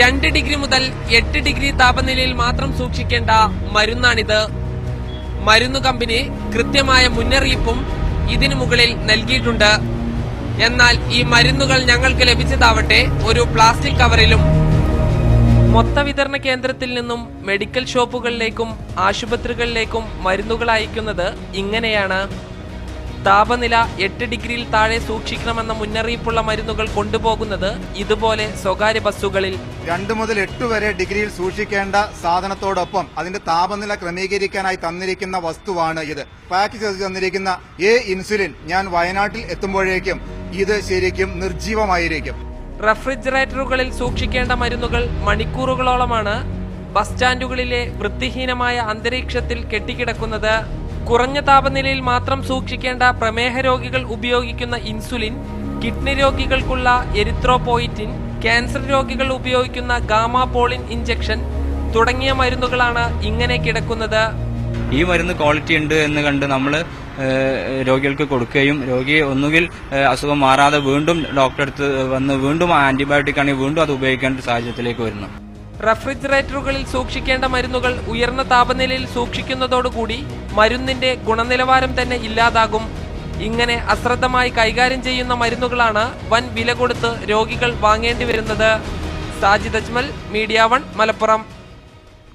രണ്ട് ഡിഗ്രി മുതൽ എട്ട് ഡിഗ്രി താപനിലയിൽ മാത്രം സൂക്ഷിക്കേണ്ട മരുന്നാണിത്. മരുന്നു കമ്പനി കൃത്യമായ മുന്നറിയിപ്പും ഇതിനു മുകളിൽ നൽകിയിട്ടുണ്ട്. എന്നാൽ ഈ മരുന്നുകൾ ഞങ്ങൾക്ക് ലഭിച്ചതാവട്ടെ ഒരു പ്ലാസ്റ്റിക് കവറിലും. മൊത്ത വിതരണ കേന്ദ്രത്തിൽ നിന്നും മെഡിക്കൽ ഷോപ്പുകളിലേക്കും ആശുപത്രികളിലേക്കും മരുന്നുകൾ അയക്കുന്നത് ഇങ്ങനെയാണ്. താപനില എട്ട് ഡിഗ്രിയിൽ താഴെ സൂക്ഷിക്കണമെന്ന മുന്നറിയിപ്പുള്ള മരുന്നുകൾ കൊണ്ടുപോകുന്നത് ഇതുപോലെ സ്വകാര്യ ബസ്സുകളിൽ. രണ്ട് മുതൽ എട്ട് വരെ ഡിഗ്രിയിൽ സൂക്ഷിക്കേണ്ട സാധനത്തോടൊപ്പം അതിന്റെ താപനില ക്രമീകരിക്കാനായി തന്നിരിക്കുന്ന വസ്തുവാണ് ഇത്. പാക്ക് ചെയ്ത് തന്നിരിക്കുന്ന എ ഇൻസുലിൻ ഞാൻ വയനാട്ടിൽ എത്തുമ്പോഴേക്കും ഇത് ശരിക്കും നിർജീവമായിരിക്കും റെഫ്രിജറേറ്ററുകളിൽ സൂക്ഷിക്കേണ്ട മരുന്നുകൾ മണിക്കൂറുകളോളമാണ്. ബസ് സ്റ്റാൻഡുകളിലെ വൃത്തിഹീനമായ അന്തരീക്ഷത്തിൽ കെട്ടിക്കിടക്കുന്നത് കുറഞ്ഞ താപനിലയിൽ മാത്രം സൂക്ഷിക്കേണ്ട പ്രമേഹ രോഗികൾ ഉപയോഗിക്കുന്ന ഇൻസുലിൻ കിഡ്നി രോഗികൾക്കുള്ള എരിത്രോപോയിറ്റിൻ ക്യാൻസർ രോഗികൾ ഉപയോഗിക്കുന്ന ഗാമാപോളിൻ ഇഞ്ചക്ഷൻ തുടങ്ങിയ മരുന്നുകളാണ് ഇങ്ങനെ കിടക്കുന്നത്. ഈ മരുന്ന് ക്വാളിറ്റി ഉണ്ട് എന്ന് കണ്ട് നമ്മൾ രോഗികൾക്ക് കൊടുക്കുകയും രോഗിയെ ഒന്നുകിൽ അസുഖം മാറാതെ വീണ്ടും ഡോക്ടറെ അടുത്ത് വന്ന് വീണ്ടും ആന്റിബയോട്ടിക് ആണെങ്കിൽ വീണ്ടും അത് ഉപയോഗിക്കേണ്ട സാഹചര്യത്തിലേക്ക് വരുന്നു. റഫ്രിജറേറ്ററുകളിൽ സൂക്ഷിക്കേണ്ട മരുന്നുകൾ ഉയർന്ന താപനിലയിൽ സൂക്ഷിക്കുന്നതോടുകൂടി മരുന്നിന്റെ ഗുണനിലവാരം തന്നെ ഇല്ലാതാകും. ഇങ്ങനെ അശ്രദ്ധമായി കൈകാര്യം ചെയ്യുന്ന മരുന്നുകളാണ് വൻ വില കൊടുത്ത് രോഗികൾ വാങ്ങേണ്ടി വരുന്നത്. Sajid Ajmal media one Malappuram.